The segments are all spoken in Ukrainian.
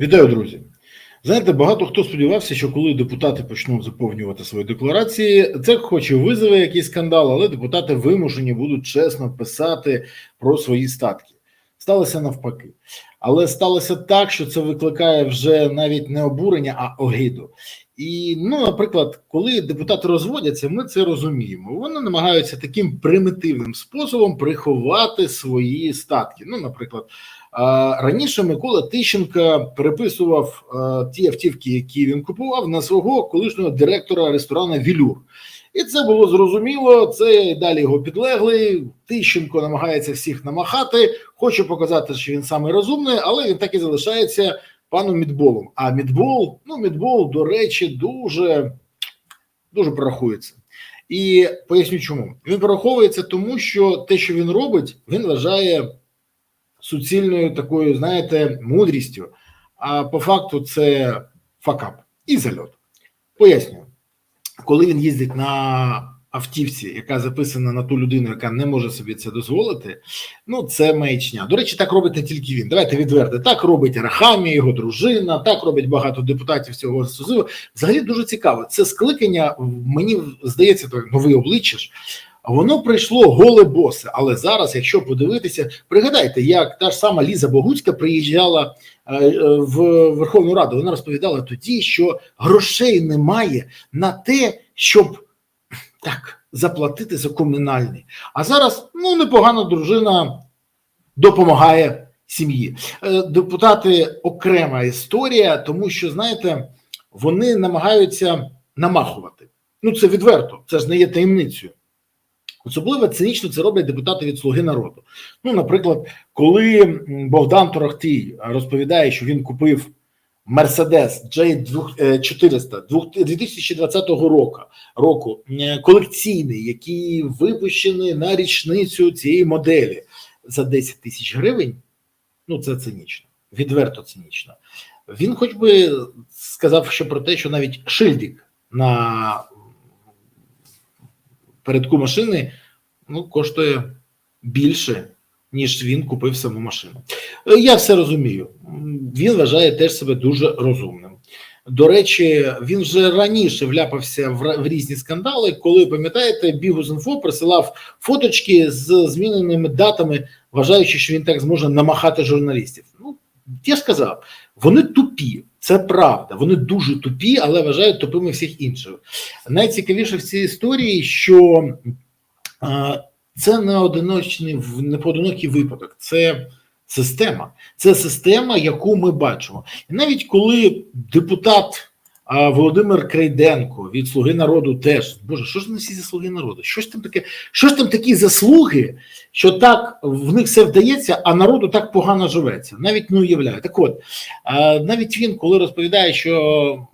Вітаю, друзі. Знаєте, багато хто сподівався, що коли депутати почнуть заповнювати свої декларації, це хоч і визове якийсь скандал, але депутати вимушені будуть чесно писати про свої статки. Сталося навпаки. Але сталося так, що це викликає вже навіть не обурення, а огиду. І, ну, наприклад, коли депутати розводяться, ми це розуміємо. Вони намагаються таким примітивним способом приховати свої статки. Ну, наприклад, раніше Микола Тищенко переписував а, ті автівки, які він купував, на свого колишнього директора ресторану Вілюр. І це було зрозуміло. Це і далі його підлеглий. Тищенко намагається всіх намахати, хоче показати, що він самий розумний, але він так і залишається паном Мідболом. А Мідбол, ну Мідбол, до речі, дуже дуже прорахується. І поясню, чому він прораховується, тому що те, що він робить, він вважає суцільною такою, знаєте, мудрістю. А по факту це факап і зальот. Пояснюю, коли він їздить на автівці, яка записана на ту людину, яка не може собі це дозволити, ну це маячня. До речі, так робить не тільки він. Давайте відверти. Так робить Рахамі, його дружина, так робить багато депутатів цього созиву. Взагалі дуже цікаво. Це скликання, мені здається, новий обличчя ж. Воно прийшло голе босе, але зараз, якщо подивитися, пригадайте, як та ж сама Ліза Богуцька приїжджала е, в Верховну Раду. Вона розповідала тоді, що грошей немає на те, щоб так заплатити за комунальний. А зараз ну непогана дружина допомагає сім'ї. Е, Депутати окрема історія, тому що знаєте, вони намагаються намахувати. Ну це відверто, це ж не є таємницею. Особливо цинічно це роблять депутати від Слуги народу. Ну, наприклад, коли Богдан Торохтій розповідає, що він купив Мерседес J400 2020 року року колекційний, який випущений на річницю цієї моделі за 10 тисяч гривень. Ну, це цинічно, відверто цинічно. Він, хоч би сказав, що про те, що навіть шильдик на передку машини ну, коштує більше, ніж він купив саму машину. Я все розумію. Він вважає теж себе дуже розумним. До речі, він вже раніше вляпався в, різні скандали, коли пам'ятаєте, Бігус.Інфо присилав фоточки з зміненими датами, вважаючи, що він так зможе намахати журналістів. Ну я сказав, вони тупі. Це правда, вони дуже тупі, але вважають тупими всіх інших. Найцікавіше в цій історії, що це не одиночний не поодинокий випадок, це система. Це система, яку ми бачимо. І навіть коли депутат Володимир Крейденко від Слуги народу теж Боже, що ж не всі за слуги народу? Що ж там таке? Що ж там такі заслуги, що так в них все вдається, а народу так погано живеться? Навіть не уявляю. Так от навіть він, коли розповідає, що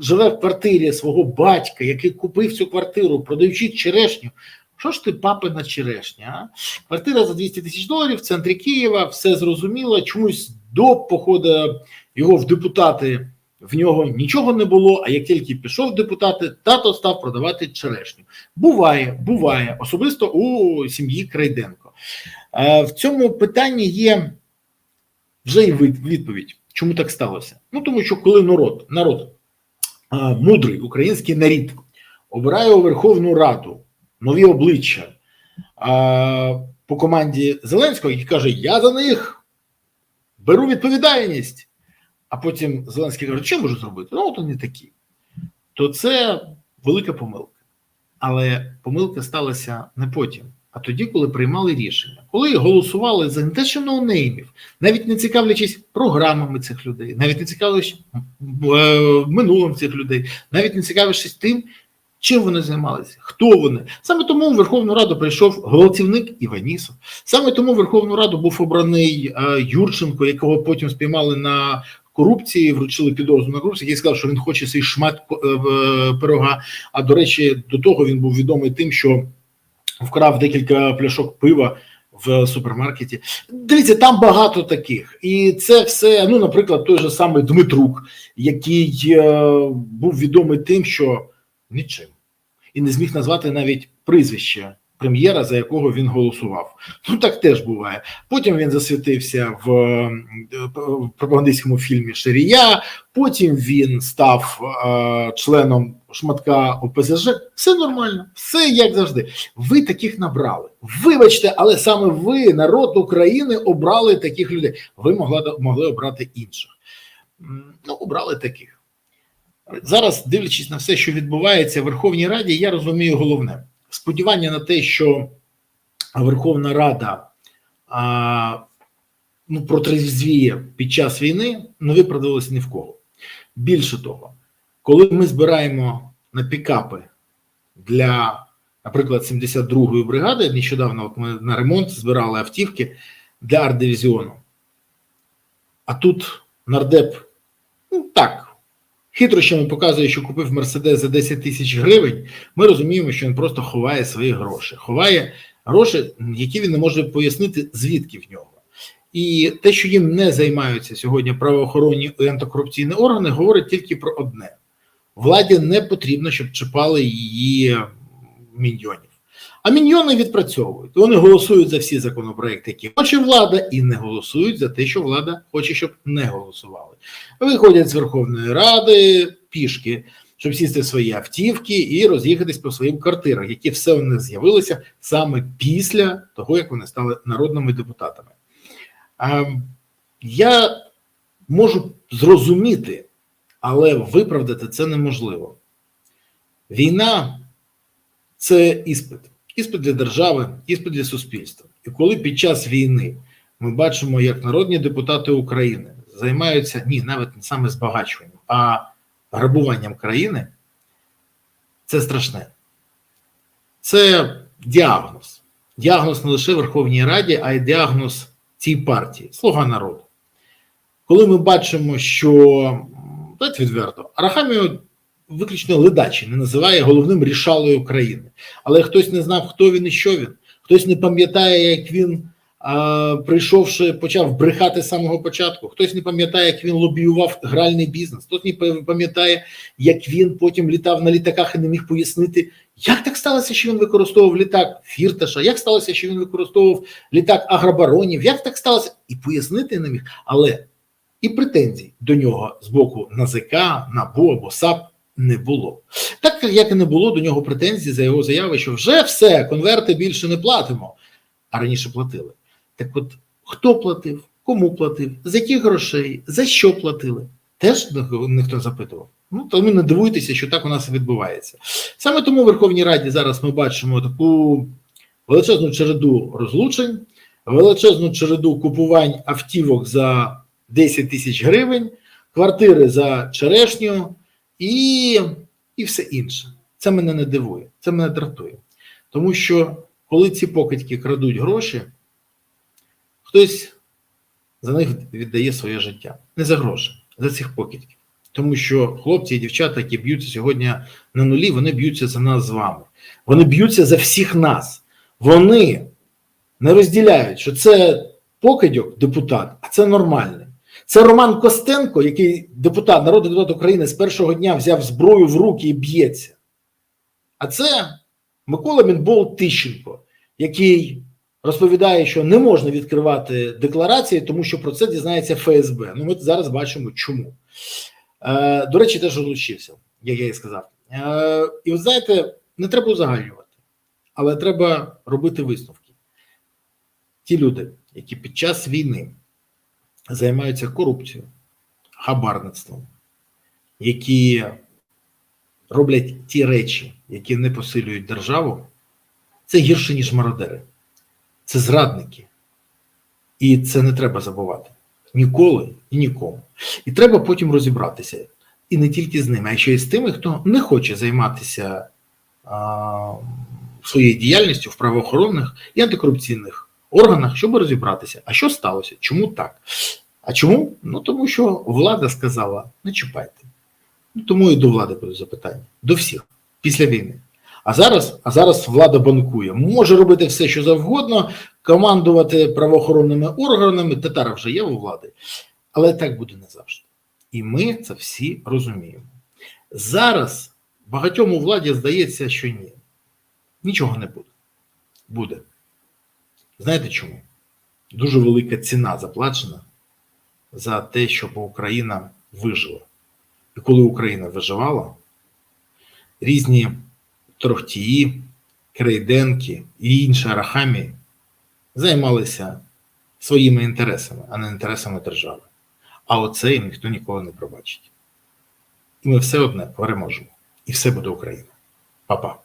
живе в квартирі свого батька, який купив цю квартиру, продаючи черешню. Що ж ти, папина черешня? А? Квартира за 200 тисяч доларів в центрі Києва, все зрозуміло. Чомусь до походу його в депутати в нього нічого не було. А як тільки пішов в депутати, тато став продавати черешню. Буває, буває, особисто у сім'ї Крайденко. В цьому питанні є вже і відповідь. Чому так сталося? Ну тому що коли народ, народ мудрий український нарід обирає Верховну Раду нові обличчя по команді Зеленського, який каже: Я за них беру відповідальність. А потім Зеленський каже, що можу зробити? Ну, от вони такі. То це велика помилка. Але помилка сталася не потім, а тоді, коли приймали рішення, коли голосували за не те, що ноунеймів, навіть не цікавлячись програмами цих людей, навіть не цікавлячись минулим цих людей, навіть не цікавлячись тим, Чим вони займалися? Хто вони? Саме тому в Верховну Раду прийшов гвалтівник Іванісов. Саме тому в Верховну Раду був обраний е, Юрченко, якого потім спіймали на корупції, вручили підозру на корупцію, який сказав, що він хоче свій шмат е, пирога. А до речі, до того він був відомий тим, що вкрав декілька пляшок пива. В супермаркеті дивіться, там багато таких, і це все. Ну, наприклад, той же самий Дмитрук, який е, був відомий тим, що нічим і не зміг назвати навіть прізвище прем'єра, за якого він голосував. Ну так теж буває. Потім він засвітився в е, пропагандистському фільмі Ширія. Потім він став е, членом шматка ОПЗЖ. Все нормально, все як завжди. Ви таких набрали. Вибачте, але саме ви, народ України, обрали таких людей. Ви могли, могли обрати інших. Ну, обрали таких. Зараз, дивлячись на все, що відбувається в Верховній Раді, я розумію головне сподівання на те, що Верховна Рада а, ну, протрезвіє під час війни, не виправдалося ні в кого. Більше того, коли ми збираємо на пікапи для, наприклад, 72-ї бригади, нещодавно от ми на ремонт збирали автівки для арт-дивізіону, а тут нардеп, ну так, хитрощами показує, що купив Мерседес за 10 тисяч гривень, ми розуміємо, що він просто ховає свої гроші, ховає гроші, які він не може пояснити, звідки в нього. І те, що їм не займаються сьогодні правоохоронні і антикорупційні органи, говорить тільки про одне: владі не потрібно, щоб чіпали її міньйонів. А міньйони відпрацьовують. Вони голосують за всі законопроекти, які хоче влада, і не голосують за те, що влада хоче, щоб не голосували. Виходять з Верховної Ради пішки, щоб сісти свої автівки і роз'їхатись по своїм квартирам, які все у них з'явилися саме після того, як вони стали народними депутатами. А, я можу зрозуміти, але виправдати це неможливо. Війна це іспит. Іспит для держави, іспит для суспільства. І коли під час війни ми бачимо, як народні депутати України займаються ні, навіть не саме збагачуванням, а грабуванням країни, це страшне. Це діагноз. Діагноз не лише Верховній Раді, а й діагноз цій партії, Слуга народу. Коли ми бачимо, що давайте відверто, Арахамію виключно ледачі не називає головним рішалою країни. Але хтось не знав, хто він і що він, хтось не пам'ятає, як він, прийшовши, почав брехати з самого початку, хтось не пам'ятає, як він лобіював гральний бізнес, хтось не пам'ятає, як він потім літав на літаках і не міг пояснити, як так сталося, що він використовував літак Фірташа, як сталося, що він використовував літак агробаронів, як так сталося, і пояснити не міг. Але і претензій до нього з боку НАЗК, НАБУ або САП не було. Так як і не було до нього претензій за його заяви, що вже все, конверти більше не платимо, а раніше платили. Так от хто платив, кому платив, з яких грошей, за що платили, теж ніхто запитував. Ну, тому не дивуйтеся, що так у нас відбувається. Саме тому в Верховній Раді зараз ми бачимо таку величезну череду розлучень, величезну череду купувань автівок за 10 тисяч гривень, квартири за черешню і, і все інше. Це мене не дивує, це мене дратує. Тому що коли ці покидьки крадуть гроші, хтось за них віддає своє життя. Не за гроші, за цих покидьків. Тому що хлопці і дівчата, які б'ються сьогодні на нулі, вони б'ються за нас з вами. Вони б'ються за всіх нас. Вони не розділяють, що це покидьок, депутат, а це нормальний. Це Роман Костенко, який депутат, народний депутат України з першого дня взяв зброю в руки і б'ється. А це Микола Мінбол Тищенко, який розповідає, що не можна відкривати декларації, тому що про це дізнається ФСБ. Ну, ми зараз бачимо, чому. Е, До речі, теж розлучився, як я і сказав. Е, І ви знаєте, не треба узагальнювати, але треба робити висновки. Ті люди, які під час війни займаються корупцією, хабарництвом, які роблять ті речі, які не посилюють державу, це гірше, ніж мародери. Це зрадники. І це не треба забувати. Ніколи і нікому. І треба потім розібратися. І не тільки з ними, а ще й з тими, хто не хоче займатися а, своєю діяльністю в правоохоронних і антикорупційних органах, щоб розібратися, а що сталося, чому так? А чому? Ну тому що влада сказала: не чіпайте. Ну, Тому і до влади буде запитання. До всіх після війни. А зараз а зараз влада банкує. Може робити все, що завгодно, командувати правоохоронними органами. Татара вже є у влади, але так буде не завжди. І ми це всі розуміємо. Зараз багатьом у владі здається, що ні, нічого не буде. Буде. Знаєте чому? Дуже велика ціна заплачена за те, щоб Україна вижила. І коли Україна виживала, різні трохтії, крейденки і інші арахамі займалися своїми інтересами, а не інтересами держави. А оце їм ніхто ніколи не пробачить. І ми все одне переможемо. І все буде Україна. Па-па.